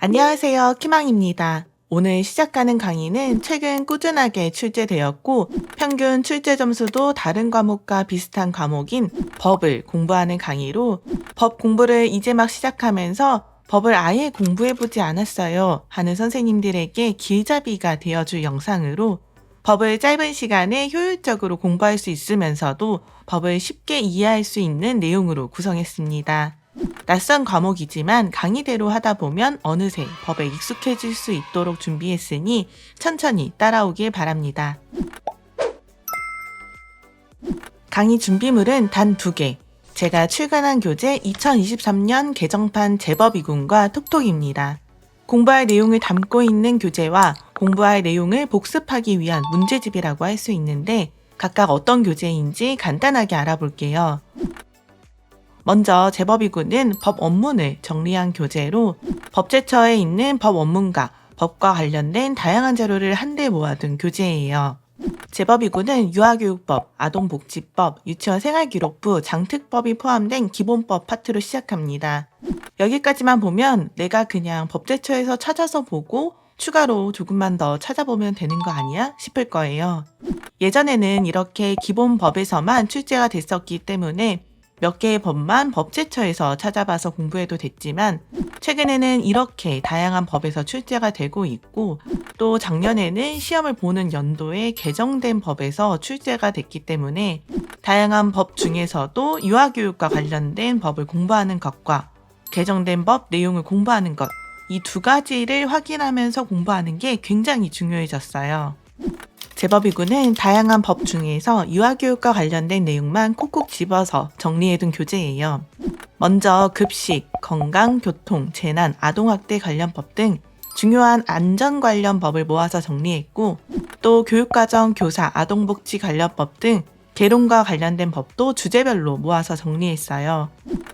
안녕하세요. 키망입니다. 오늘 시작하는 강의는 최근 꾸준하게 출제되었고 평균 출제 점수도 다른 과목과 비슷한 과목인 법을 공부하는 강의로 법 공부를 이제 막 시작하면서 법을 아예 공부해보지 않았어요 하는 선생님들에게 길잡이가 되어줄 영상으로 법을 짧은 시간에 효율적으로 공부할 수 있으면서도 법을 쉽게 이해할 수 있는 내용으로 구성했습니다. 낯선 과목이지만 강의대로 하다 보면 어느새 법에 익숙해질 수 있도록 준비했으니 천천히 따라오길 바랍니다. 강의 준비물은 단 두 개. 제가 출간한 교재 2023년 개정판 제법 이군과 톡톡입니다. 공부할 내용을 담고 있는 교재와 공부할 내용을 복습하기 위한 문제집이라고 할 수 있는데 각각 어떤 교재인지 간단하게 알아볼게요. 먼저 제법이군은 법 원문을 정리한 교재로 법제처에 있는 법 원문과 법과 관련된 다양한 자료를 한데 모아둔 교재예요. 제법이군은 유아교육법, 아동복지법, 유치원 생활기록부, 장특법이 포함된 기본법 파트로 시작합니다. 여기까지만 보면 내가 그냥 법제처에서 찾아서 보고 추가로 조금만 더 찾아보면 되는 거 아니야? 싶을 거예요. 예전에는 이렇게 기본법에서만 출제가 됐었기 때문에 몇 개의 법만 법제처에서 찾아봐서 공부해도 됐지만 최근에는 이렇게 다양한 법에서 출제가 되고 있고 또 작년에는 시험을 보는 연도에 개정된 법에서 출제가 됐기 때문에 다양한 법 중에서도 유아교육과 관련된 법을 공부하는 것과 개정된 법 내용을 공부하는 것 이 두 가지를 확인하면서 공부하는 게 굉장히 중요해졌어요. 제법이군은 다양한 법 중에서 유아교육과 관련된 내용만 콕콕 집어서 정리해둔 교재예요. 먼저 급식, 건강, 교통, 재난, 아동학대 관련 법 등 중요한 안전 관련 법을 모아서 정리했고 또 교육과정, 교사, 아동복지 관련 법 등 개론과 관련된 법도 주제별로 모아서 정리했어요.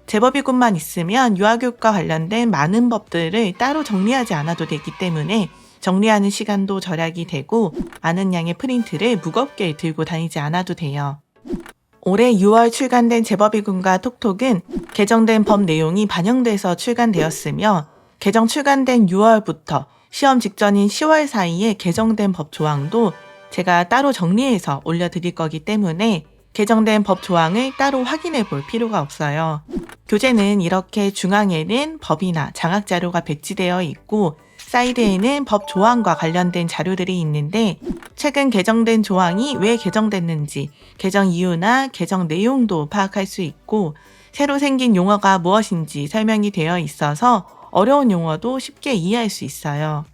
제법이군만 있으면 유아교육과 관련된 많은 법들을 따로 정리하지 않아도 되기 때문에 정리하는 시간도 절약이 되고 많은 양의 프린트를 무겁게 들고 다니지 않아도 돼요. 올해 6월 출간된 제법이군과 톡톡은 개정된 법 내용이 반영돼서 출간되었으며 개정 출간된 6월부터 시험 직전인 10월 사이에 개정된 법 조항도 제가 따로 정리해서 올려드릴 거기 때문에 개정된 법 조항을 따로 확인해 볼 필요가 없어요. 교재는 이렇게 중앙에는 법이나 장학 자료가 배치되어 있고 사이드에는 법 조항과 관련된 자료들이 있는데 최근 개정된 조항이 왜 개정됐는지 개정 이유나 개정 내용도 파악할 수 있고 새로 생긴 용어가 무엇인지 설명이 되어 있어서 어려운 용어도 쉽게 이해할 수 있어요.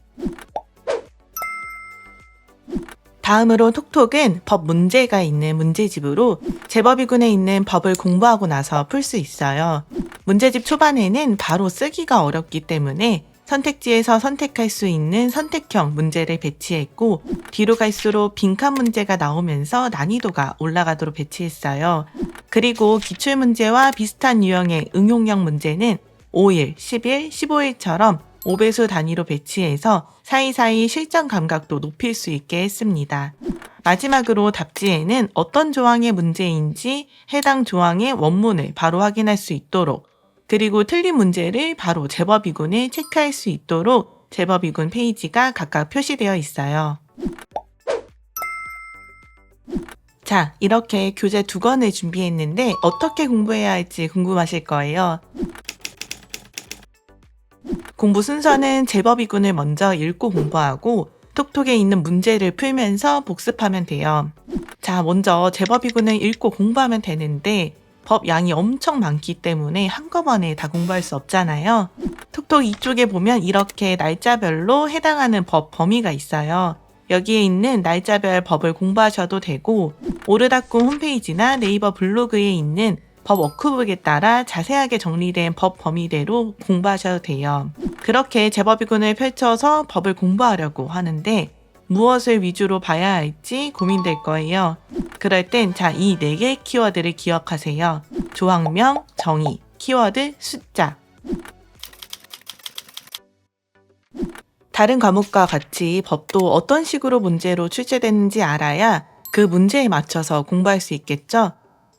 다음으로 톡톡은 법 문제가 있는 문제집으로 제법이군에 있는 법을 공부하고 나서 풀 수 있어요. 문제집 초반에는 바로 쓰기가 어렵기 때문에 선택지에서 선택할 수 있는 선택형 문제를 배치했고 뒤로 갈수록 빈칸 문제가 나오면서 난이도가 올라가도록 배치했어요. 그리고 기출 문제와 비슷한 유형의 응용형 문제는 5일, 10일, 15일처럼 5배수 단위로 배치해서 사이사이 실전 감각도 높일 수 있게 했습니다. 마지막으로 답지에는 어떤 조항의 문제인지 해당 조항의 원문을 바로 확인할 수 있도록 그리고 틀린 문제를 바로 제법이군에 체크할 수 있도록 제법이군 페이지가 각각 표시되어 있어요. 자, 이렇게 교재 두 권을 준비했는데 어떻게 공부해야 할지 궁금하실 거예요. 공부 순서는 제법이군을 먼저 읽고 공부하고 톡톡에 있는 문제를 풀면서 복습하면 돼요. 자, 먼저 제법이군을 읽고 공부하면 되는데 법 양이 엄청 많기 때문에 한꺼번에 다 공부할 수 없잖아요. 톡톡 이쪽에 보면 이렇게 날짜별로 해당하는 법 범위가 있어요. 여기에 있는 날짜별 법을 공부하셔도 되고 오르다꿈 홈페이지나 네이버 블로그에 있는 법 워크북에 따라 자세하게 정리된 법 범위대로 공부하셔도 돼요. 그렇게 제법이군을 펼쳐서 법을 공부하려고 하는데 무엇을 위주로 봐야 할지 고민될 거예요. 그럴 땐 자, 이 네 개의 키워드를 기억하세요. 조항명, 정의, 키워드, 숫자. 다른 과목과 같이 법도 어떤 식으로 문제로 출제되는지 알아야 그 문제에 맞춰서 공부할 수 있겠죠?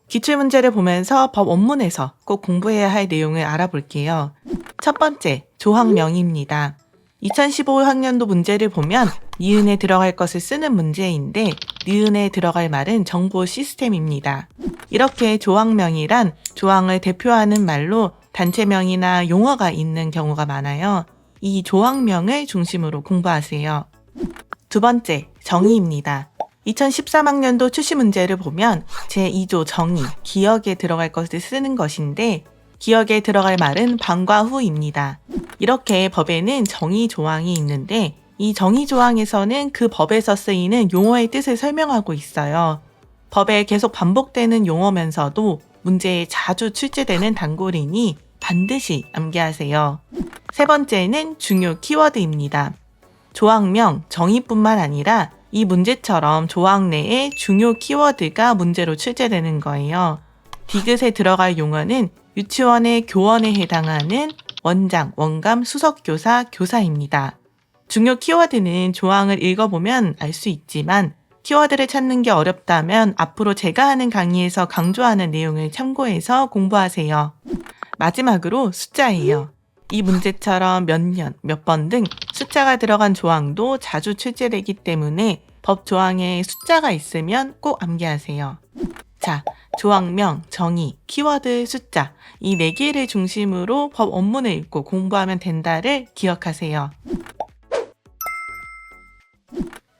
기출문제를 보면서 법 원문에서 꼭 공부해야 할 내용을 알아볼게요. 첫 번째, 조항명입니다. 2015학년도 문제를 보면 니은에 들어갈 것을 쓰는 문제인데 니은에 들어갈 말은 정보 시스템입니다. 이렇게 조항명이란 조항을 대표하는 말로 단체명이나 용어가 있는 경우가 많아요. 이 조항명을 중심으로 공부하세요. 두 번째, 정의입니다. 2013학년도 출시 문제를 보면 제2조 정의, 기억에 들어갈 것을 쓰는 것인데 기억에 들어갈 말은 방과 후입니다. 이렇게 법에는 정의 조항이 있는데 이 정의 조항에서는 그 법에서 쓰이는 용어의 뜻을 설명하고 있어요. 법에 계속 반복되는 용어면서도 문제에 자주 출제되는 단골이니 반드시 암기하세요. 세 번째는 중요 키워드입니다. 조항명, 정의뿐만 아니라 이 문제처럼 조항 내에 중요 키워드가 문제로 출제되는 거예요. 디귿에 들어갈 용어는 유치원의 교원에 해당하는 원장, 원감, 수석교사, 교사입니다. 중요 키워드는 조항을 읽어보면 알 수 있지만 키워드를 찾는 게 어렵다면 앞으로 제가 하는 강의에서 강조하는 내용을 참고해서 공부하세요. 마지막으로 숫자예요. 이 문제처럼 몇 년, 몇 번 등 숫자가 들어간 조항도 자주 출제되기 때문에 법 조항에 숫자가 있으면 꼭 암기하세요. 자, 조항명, 정의, 키워드, 숫자 이 네 개를 중심으로 법 원문을 읽고 공부하면 된다를 기억하세요.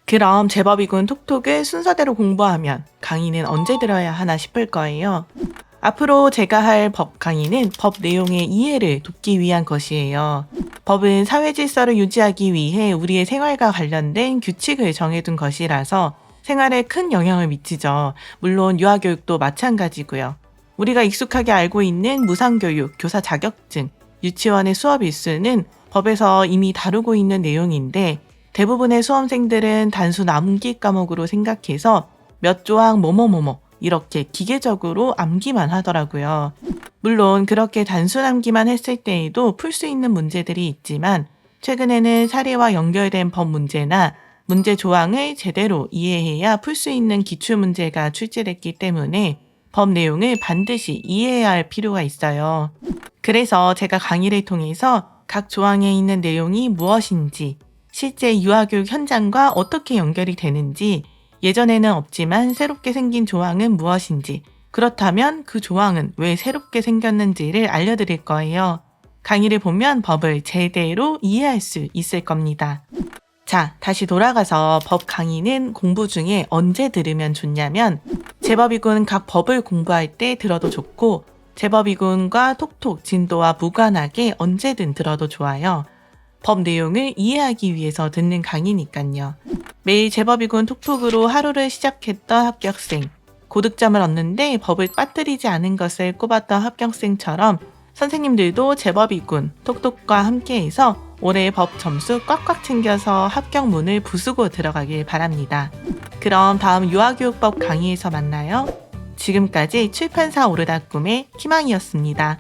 그럼 제법이군 톡톡을 순서대로 공부하면 강의는 언제 들어야 하나 싶을 거예요. 앞으로 제가 할 법 강의는 법 내용의 이해를 돕기 위한 것이에요. 법은 사회 질서를 유지하기 위해 우리의 생활과 관련된 규칙을 정해둔 것이라서 생활에 큰 영향을 미치죠. 물론 유아교육도 마찬가지고요. 우리가 익숙하게 알고 있는 무상교육, 교사 자격증, 유치원의 수업 일수는 법에서 이미 다루고 있는 내용인데 대부분의 수험생들은 단순 암기 과목으로 생각해서 몇 조항 뭐뭐뭐뭐 이렇게 기계적으로 암기만 하더라고요. 물론 그렇게 단순 암기만 했을 때에도 풀 수 있는 문제들이 있지만 최근에는 사례와 연결된 법 문제나 문제 조항을 제대로 이해해야 풀 수 있는 기출 문제가 출제됐기 때문에 법 내용을 반드시 이해해야 할 필요가 있어요. 그래서 제가 강의를 통해서 각 조항에 있는 내용이 무엇인지, 실제 유아교육 현장과 어떻게 연결이 되는지, 예전에는 없지만 새롭게 생긴 조항은 무엇인지, 그렇다면 그 조항은 왜 새롭게 생겼는지를 알려드릴 거예요. 강의를 보면 법을 제대로 이해할 수 있을 겁니다. 자, 다시 돌아가서 법 강의는 공부 중에 언제 들으면 좋냐면, 제법이군 각 법을 공부할 때 들어도 좋고, 제법이군과 톡톡 진도와 무관하게 언제든 들어도 좋아요. 법 내용을 이해하기 위해서 듣는 강의니까요. 매일 제법이군 톡톡으로 하루를 시작했던 합격생, 고득점을 얻는데 법을 빠뜨리지 않은 것을 꼽았던 합격생처럼 선생님들도 제법이군 톡톡과 함께해서 올해 법 점수 꽉꽉 챙겨서 합격문을 부수고 들어가길 바랍니다. 그럼 다음 유아교육법 강의에서 만나요. 지금까지 출판사 오르다 꿈의 희망이었습니다.